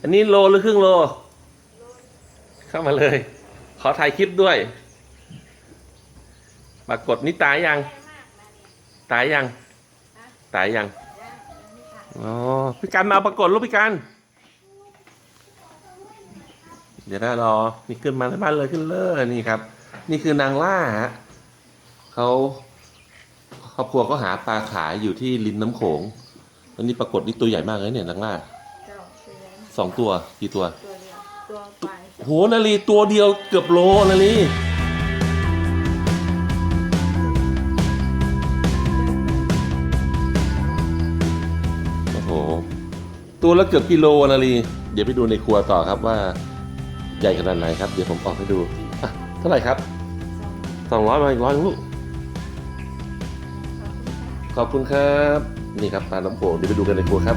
อันนี้โลหรือครึ่งโล เข้ามาเลย ขอถ่ายคลิปด้วย ปรากฏนี่ตายยัง ตายยัง ตายยัง อ๋อ พี่การมาปรากฏรูปพี่การ เดี๋ยวได้รอ นี่ขึ้นมาในบ้านเลยขึ้นเลยนี่ครับ นี่คือนางล่าฮะเขาครอบครัวก็หาปลาขายอยู่ที่ริมน้ำโขงแล้วนี่ปรากฏนี่ตัวใหญ่มากเลยเนี่ยนางล่า สองตัวกี่ตัวตัวเดียวตัวปลายโหนาลีตัวเดียวเกือบโลนาลีโอ้โหตัวละเกือบกิโลนาลีเดี๋ยวไปดูในครัวต่อครับว่าใหญ่ขนาดไหนครับเดี๋ยวผมออกให้ดูอะเท่าไหร่ครับสองร้อยมาอีกร้อยลูกขอบคุณครับ นี่ครับปลาน้ำโขงเดี๋ยวไปดูกันในครัวครับ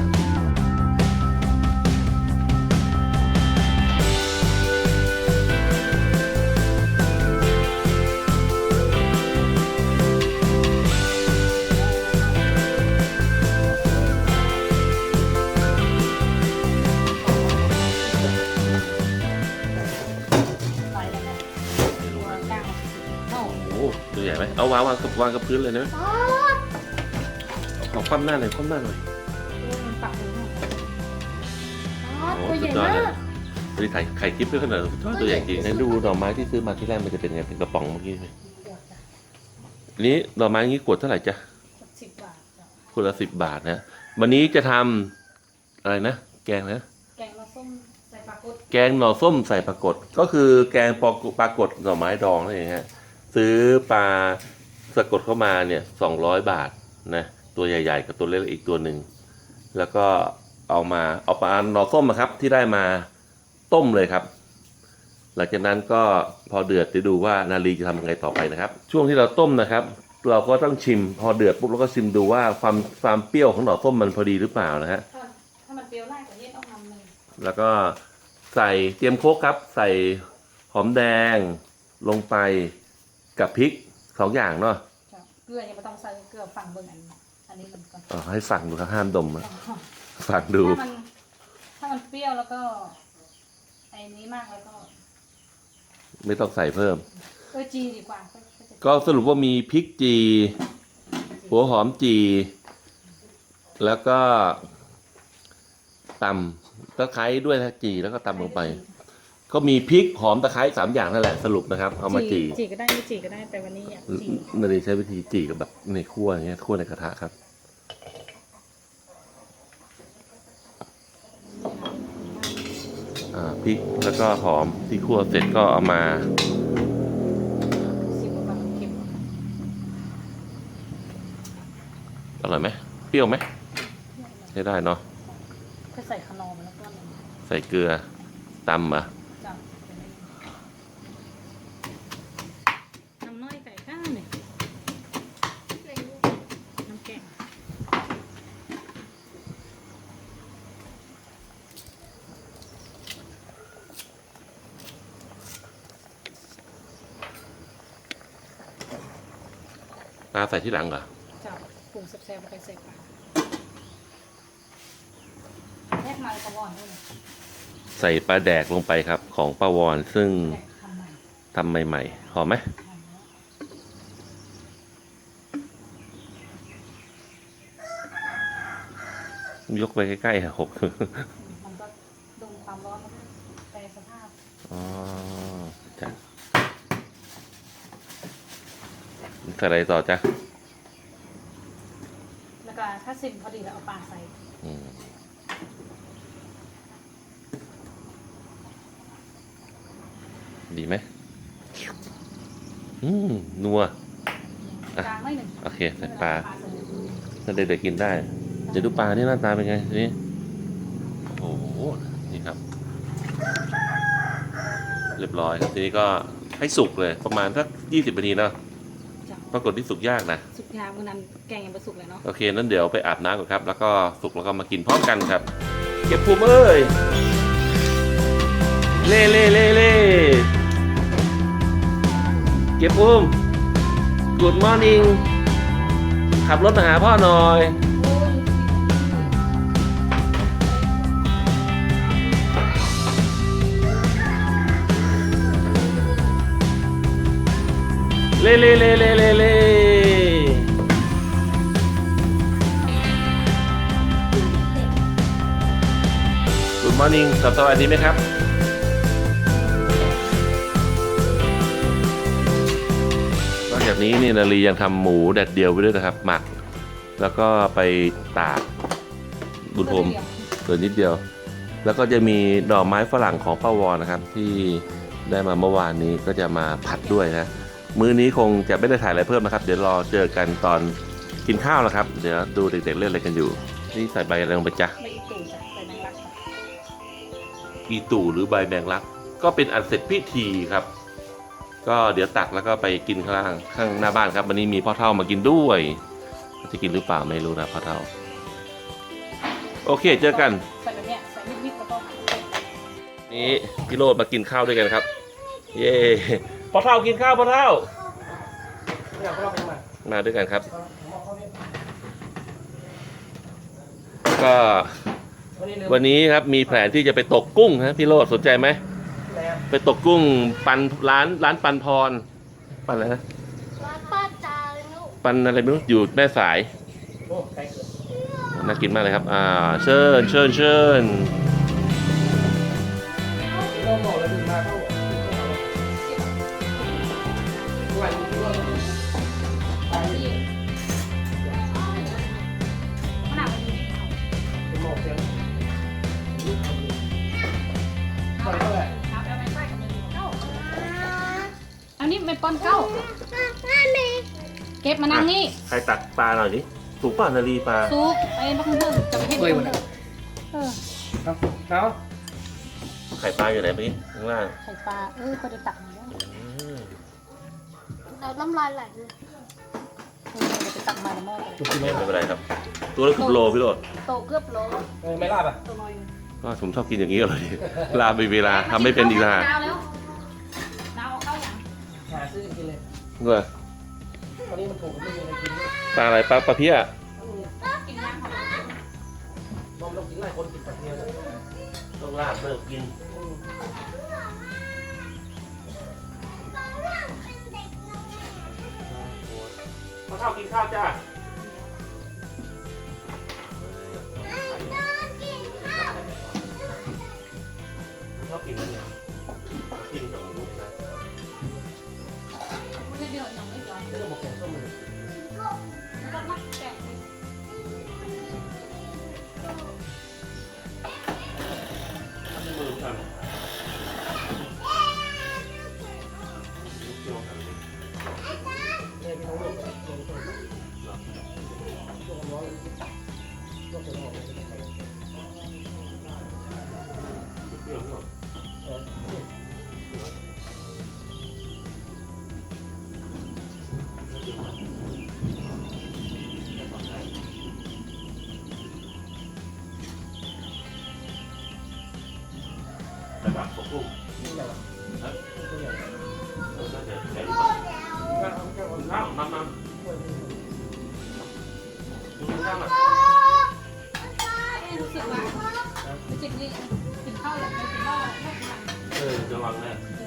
ไหมเอาวางวางกับวางกับพื้นเลยนะเอาคว่ำหน้าหน่อยคว่ำหน้าหน่อยมันปักเลยนะอ๋อโอ้ตัวใหญ่สุดยอดมาเลยกวันนี้ถ่ายถ่ายคลิปเพื่อขนาดตัวใหญ่จริงงั้นดูดอกไม้ที่ซื้อมาที่แรกมันจะเป็นไงเป็นกระป๋องเมื่อกี้ไหมอันนี้ดอกไม้นี้ขวดเท่าไหร่จ๊ะสิบบาทจ้ะขวดละสิบบาทนะ วันนี้จะทำอะไรนะ แกงนะ แกงเราส้มใส่ปลากดแกงหน่อส้มใส่ปลากดก็คือแกงปลาปลากดหน่อไม้ดองนั่นเองฮะ ซื้อปลาสะกดเข้ามาเนี่ยสองร้อยบาทนะตัวใหญ่ ๆ กับตัวเล็กอีกตัวหนึ่งแล้วก็เอามาเอาปลาหน่อส้มนะครับที่ได้มาต้มเลยครับ หลังจากนั้นก็พอเดือดจะดูว่านาลีจะทำยังไงต่อไปนะครับ ช่วงที่เราต้มนะครับ เราก็ต้องชิมพอเดือดปุ๊บเราก็ชิมดูว่าความความเปรี้ยวของหน่อส้มมันพอดีหรือเปล่านะฮะถ้าถ้ามันเปรี้ยวไล่กว่านี้ต้องทำเลยแล้วก็ใส่เตรียมโคกครับ ใส่หอมแดงลงไป กับพริกสองอย่างเนาะจ้ะเกลือยังไม่ต้องใส่เกลือฝั่งเบิ่งอันนี้อันนี้มันก่อนอ๋อให้สั่งดูครับห้ามดมนะสั่งดู ถ้ามันถ้ามันเปรี้ยวแล้วก็ไอ้นี้มากแล้วก็ไม่ต้องใส่เพิ่มเออจีดีกว่าก็ก็จะก็สรุปว่ามีพริกจี หัวหอมจี แล้วก็ตำตะไคร้ด้วยนะจีแล้วก็ตำลงไปก็ มีพริกหอมตะไคร้สามอย่างนั่นแหละสรุปนะครับ เอามาจีจีก็ได้ไม่จีก็ได้แต่วันนี้อยากจีนาดีใช้วิธีจีกับแบบในคั่วอย่างเงี้ยคั่วในกระทะครับอ่าพริกแล้วก็หอมที่คั่วเสร็จก็เอามาสิบกว่าบาทเค็มอร่อยไหมเปรี้ยวไหมใช้ได้เนาะก็ใส่ขนมแล้วก็น้ใส่เกลือตำอะำจับน้ำน้อยไก่ข้าวเนี่ยน้ำแกง ปลาใส่ที่หลังเหรอจับปรุงแซ่บๆไปใส่ปลาแยกมันกระวอนด้วยนะใส่ปลาแดกลงไปครับ ของป้าวอนซึ่งแยกทำใหม่ทำใหม่ๆหอมไหมทำแล้วยกไปใกล้ๆอะหก มันก็ดมความร้อนแล้วก็แปรสภาพ อ๋อจ้ะ ใส่อะไรต่อจ๊ะแล้วก็ถ้าซิมพอดีแล้วเอาปลาใส่อืมดีไหมอืมนัว อะ กลางไม่หนึ่งโอเคใส่ปลาใส่ถ้าเด็กๆกินได้ เดี๋ยวดูปลานี่หน้าตาเป็นไงทีนี้โอ้โห นี่ครับ เรียบร้อยครับ ทีนี้ก็ให้สุกเลยประมาณสักยี่สิบนาทีเนาะจ้ะ ปรากฏที่สุกยากนะ สุกยาวันนั้นแกงยังไม่สุกเลยเนาะ โอเคนั้นเดี๋ยวไปอาบน้ำก่อนครับ แล้วก็สุกแล้วก็มากินพร้อมกันครับ เก็บภูมิเอ้ย เล่เล่เล่เล่เก็บภูมิ Good morning ขับรถมาหาพ่อหน่อยโอ้ย เล่เล่เล่เล่เล่เล่กุดมอร์นิ่งสวัสดีไหมครับ นอกจากนี้นี่นาลียังทำหมูแดดเดียวไปด้วยนะครับ หมัก แล้วก็ไปตากบุญโฮมส่วนนิดเดียว แล้วก็จะมีดอกไม้ฝรั่งของป้าวอนะครับ ที่ได้มาเมื่อวานนี้ก็จะมาผัดด้วยนะ มื้อนี้คงจะไม่ได้ถ่ายอะไรเพิ่มนะครับ เดี๋ยวรอเจอกันตอนกินข้าวแล้วครับ เดี๋ยวดูเด็กๆเล่นอะไรกันอยู่ นี่ใส่ใบอะไรลงไปจ๊ะใบอีตู่จ้ะใบแมงลักจ้ะอีตู่หรือใบแมงลัก ก็เป็นอันเสร็จพิธีครับ ก็เดี๋ยวตักแล้วก็ไปกินข้างล่างข้างหน้าบ้านครับ วันนี้มีพ่อเท่ามากินด้วย จะกินหรือเปล่าไม่รู้นะพ่อเท่า โอเคเจอกัน ใส่แบบเนี้ยใส่นิดๆแล้วก็หั่น นี้พี่โรดมากินข้าวด้วยกันครับ เย่ พ่อเท่ากินข้าวพ่อเท่าอยากลองมามาด้วยกันครับ ก็วันนี้ลืมวันนี้ครับมีแผนที่จะไปตกกุ้งนะพี่โรดสนใจไหมแล้วไปตกกุ้งปันร้านร้านปันพร ปันอะไรนะร้านป้าจาเลยลูกปันอะไรไม่รู้อยู่แม่สายโอ้ไกลเกินน่ากินมากเลยครับ อ่า เชิญเชิญเชิญ นนี้ไม่ป้อนเก้าเก็บมานั่งนี่ใครตักปลาหน่อยดิถูกป่ะนาลีปลาซุปไอ้บักเพิ่งจะไปให้ดูเออครับเนาะไข่ปลาอยู่ไหนเมื่อกี้ข้างล่างไข่ปลาเออก็ได้ตักมาแล้วอืมเราน้ำลายไหลเลยเออเดี๋ยวไปตักมาในหม้อเลยจุดที่ไหนไม่เป็นไรครับ ตัวละสิบโลพี่โรดโตเกือบโลเออไม่ลาบอะตัวน้อยก็ผมชอบกินอย่างนี้ก็เลยลาไปเวลาทำไม่เป็นอีกนะ ซื้อกินเลยเมื่อวันนี้มันถูกไม่มีอะไรกินด้วยปลาอะไรปลาปลาเพี้ยกินย่างของเรานมต้องกินหลายคนกินปัดเดียวเลยต้องลาดเลิกกินมาข้าวกินข้าวจ้าชอบกินอะไรเนี่ยกินกับ อย่า เออร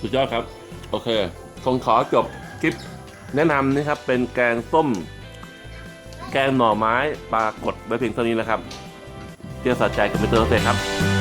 สุดยอดครับ โอเคคงขอจบคลิปแนะนำนะครับ เป็นแกงส้ม แกงหน่อไม้ปลากดไว้เพียงเท่านี้นะครับเที่ยวสะใจกับมิเตอร์เซ่ครับ